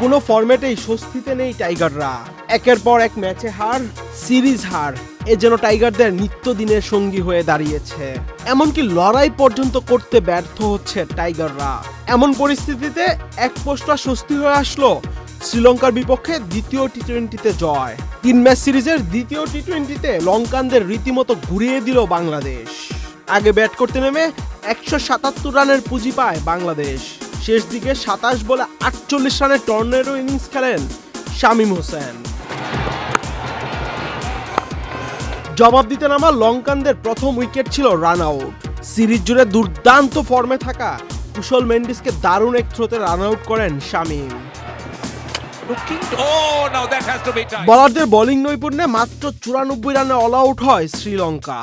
কোনো ফরম্যাটেই স্বস্তিতে নেই টাইগাররা। একের পর এক ম্যাচে হার, সিরিজ হার। এ যেন টাইগারদের নিত্যদিনের সঙ্গী হয়ে দাঁড়িয়েছে। এমনকি লড়াই পর্যন্ত করতে ব্যর্থ হচ্ছে টাইগাররা। এমন পরিস্থিতিতে এক পোস্টা স্বস্তি হয়ে আসলো শ্রীলঙ্কার বিপক্ষে দ্বিতীয় টি টোয়েন্টিতে জয়। তিন ম্যাচ সিরিজের দ্বিতীয় টি টোয়েন্টিতে লঙ্কানদের রীতিমতো ঘুরিয়ে দিল বাংলাদেশ। আগে ব্যাট করতে নেমে একশো সাতাত্তর রানের পুঁজি পায় বাংলাদেশ। শেষ দিকে সাতাশ বলে আটচল্লিশ রানের টর্নেডো ইনিংস খেলেন শামীম হোসেন। জবাব দিতে নামা লঙ্কানদের প্রথম উইকেট ছিল রান আউট। সিরিজ জুড়ে দুর্দান্ত ফর্মে থাকা কুশল মেন্ডিসকে দারুণ এক থ্রোতে রান আউট করেন শামীম. বলারদের বোলিং নৈপুণ্যে মাত্র চুরানব্বই রানে অল আউট হয় শ্রীলঙ্কা।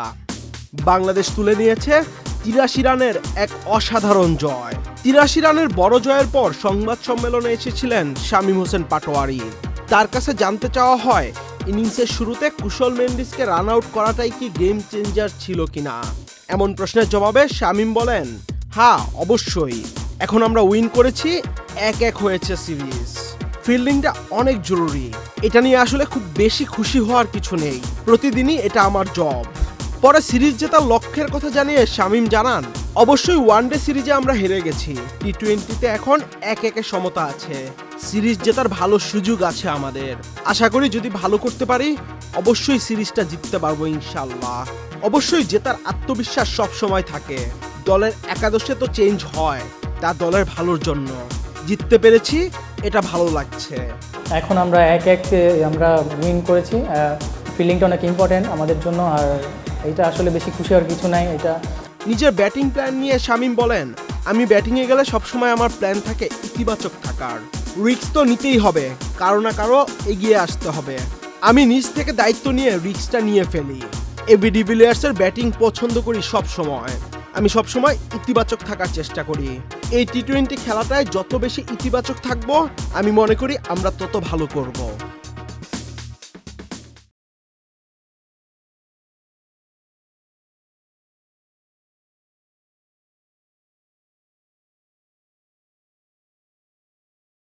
বাংলাদেশ তুলে নিয়েছে তিরাশি রানের এক অসাধারণ জয়। তিরাশি রানের বড় জয়ের পর সংবাদ সম্মেলনে এসেছিলেন শামীম হোসেন পাটোয়ারি। তার কাছে জানতে চাওয়া হয়, ইনিংসের শুরুতে কুশল মেন্ডিসকে রান আউট করাটাই কি গেম চেঞ্জার ছিল কিনা? এমন প্রশ্নের জবাবে শামীম বলেন হ্যাঁ অবশ্যই। এখন আমরা উইন করেছি এক এক হয়েছে সিরিজ ফিল্ডিংটা অনেক জরুরি। এটা নিয়ে আসলে খুব বেশি খুশি হওয়ার কিছু নেই। প্রতিদিনই এটা আমার জব পরে সিরিজ জেতার লক্ষ্যের কথা জানিয়ে শামীম জানান অবশ্যই ওয়ানডে সিরিজে আমরা হেরে গেছি। টি টোয়েন্টিতে এখন এক একে সমতা আছে। সিরিজ জেতার ভালো সুযোগ আছে আমাদের। আশা করি যদি ভালো করতে পারি, অবশ্যই সিরিজটা জিততে পারব ইনশাল্লাহ। অবশ্যই জেতার আত্মবিশ্বাস সব সময় থাকে। দলের একাদশে তো চেঞ্জ হয়, তা দলের ভালোর জন্য। জিততে পেরেছি, এটা ভালো লাগছে। এখন আমরা এক এক আমরা উইন করেছি। ফিলিংটা অনেক ইম্পর্টেন্ট আমাদের জন্য, আর এটা আসলে বেশি খুশি হওয়ার কিছু নাই। এটা নিজের ব্যাটিং প্ল্যান নিয়ে শামীম বলেন, আমি ব্যাটিংয়ে গেলে সবসময় আমার প্ল্যান থাকে ইতিবাচক থাকার। রিক্স তো নিতেই হবে, কারও না কারও এগিয়ে আসতে হবে। আমি নিজ থেকে দায়িত্ব নিয়ে রিক্সটা নিয়ে ফেলি। এবি ডিভিলিয়ার্সের ব্যাটিং পছন্দ করি সব সময় আমি সবসময় ইতিবাচক থাকার চেষ্টা করি। এই টি টোয়েন্টি খেলাটায় যত বেশি ইতিবাচক থাকব, আমি মনে করি আমরা তত ভালো করব।